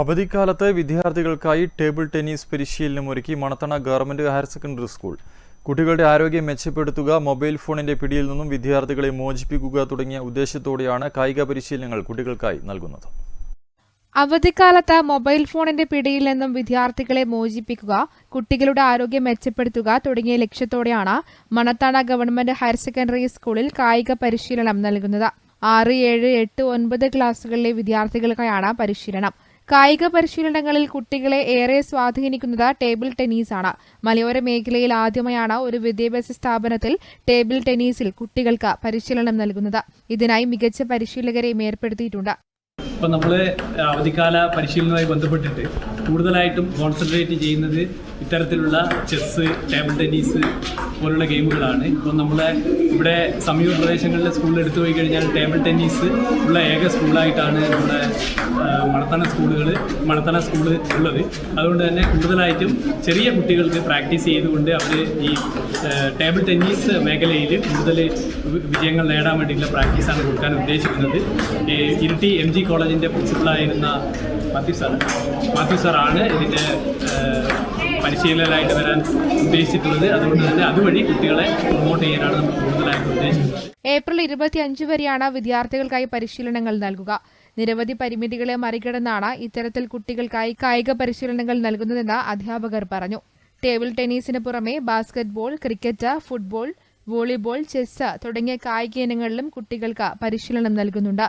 അവധിക്കാലത്ത് വിദ്യാർത്ഥികൾക്കായി table tennis പരിശീലനം ഒരുക്കി Manathana government higher secondary school. കുട്ടികളുടെ ആരോഗ്യം മെച്ചപ്പെടുത്തുക മൊബൈൽ ഫോണിന്റെ പിടിയിൽ നിന്നും വിദ്യാർത്ഥികളെ മോചിപ്പിക്കുക തുടങ്ങിയ ഉദ്ദേശത്തോടെയാണ് കായിക പരിശീലനങ്ങൾ കുട്ടികൾക്കായി നൽകുന്നത്. അവധിക്കാലത്ത് മൊബൈൽ ഫോണിന്റെ പിടിയിൽ നിന്നും വിദ്യാർത്ഥികളെ മോചിപ്പിക്കുക കുട്ടികളുടെ ആരോഗ്യം മെച്ചപ്പെടുത്തുക തുടങ്ങിയ ലക്ഷ്യത്തോടെയാണ് മണത്താണ ഗവൺമെന്റ് ഹയർ സെക്കൻഡറി സ്കൂളിൽ കായിക പരിശീലനം നൽകുന്നത്. ആറ് ഏഴ് എട്ട് ഒൻപത് ക്ലാസുകളിലെ വിദ്യാർത്ഥികൾക്കായാണ് പരിശീലനം. കായിക പരിശീലനങ്ങളിൽ കുട്ടികളെ ഏറെ സ്വാധീനിക്കുന്നത് ടേബിൾ ടെന്നീസാണ്. മലയോര മേഖലയിൽ ആദ്യമായാണ് ഒരു വിദ്യാഭ്യാസ സ്ഥാപനത്തിൽ ടേബിൾ ടെന്നീസിൽ കുട്ടികൾക്ക് പരിശീലനം നൽകുന്നത്. ഇതിനായി മികച്ച പരിശീലകരെയും ഏർപ്പെടുത്തിയിട്ടുണ്ട്. ഇപ്പം നമ്മൾ അവധിക്കാല പരിശീലനവുമായി ബന്ധപ്പെട്ടിട്ട് കൂടുതലായിട്ടും കോൺസെൻട്രേറ്റ് ചെയ്യുന്നത് ഇത്തരത്തിലുള്ള ചെസ്സ് ടേബിൾ ടെന്നീസ് പോലുള്ള ഗെയിമുകളാണ് ഇപ്പം നമ്മളെ ഇവിടെ സമീപ പ്രദേശങ്ങളിലെ സ്കൂളിൽ എടുത്തു പോയി കഴിഞ്ഞാൽ ടേബിൾ ടെന്നീസ് ഉള്ള ഏക സ്കൂളായിട്ടാണ് നമ്മുടെ മണത്തണ സ്കൂളുകൾ മണത്തണ സ്കൂൾ ഉള്ളത്. അതുകൊണ്ട് തന്നെ കൂടുതലായിട്ടും ചെറിയ കുട്ടികൾക്ക് പ്രാക്ടീസ് ചെയ്തുകൊണ്ട് അവർ ഈ ടേബിൾ ടെന്നീസ് മേഖലയിൽ കൂടുതൽ വിജയങ്ങൾ നേടാൻ വേണ്ടിയിട്ടുള്ള പ്രാക്ടീസാണ് കൊടുക്കാൻ ഉദ്ദേശിക്കുന്നത്. ഇരിട്ടി എം ജി കോളേജിന്റെ പ്രിൻസിപ്പളായിരുന്ന മാത്യു സാർ. മാത്യു സാറാണ് ഇതിന്റെ പരിശീലകരായിട്ട് വരാൻ ഉദ്ദേശിച്ചിട്ടുള്ളത്. അതുകൊണ്ട് തന്നെ അതുവഴി കുട്ടികളെ പ്രൊമോട്ട് ചെയ്യാനാണ് നമ്മൾ കൂടുതലായിട്ട് ഉദ്ദേശിക്കുന്നത്. ഏപ്രിൽ ഇരുപത്തി അഞ്ച് വരെയാണ് വിദ്യാർത്ഥികൾക്കായി പരിശീലനങ്ങൾ നൽകുക. നിരവധി പരിമിതികളെ മറികടന്നാണ് ഇത്തരത്തിൽ കുട്ടികൾക്കായി കായിക പരിശീലനങ്ങൾ നൽകുന്നതെന്ന് അധ്യാപകർ പറഞ്ഞു. ടേബിൾ ടെന്നീസിന് പുറമെ basketball cricket football volleyball chess തുടങ്ങിയ കായിക ഇനങ്ങളിലും കുട്ടികൾക്ക് പരിശീലനം നൽകുന്നുണ്ട്.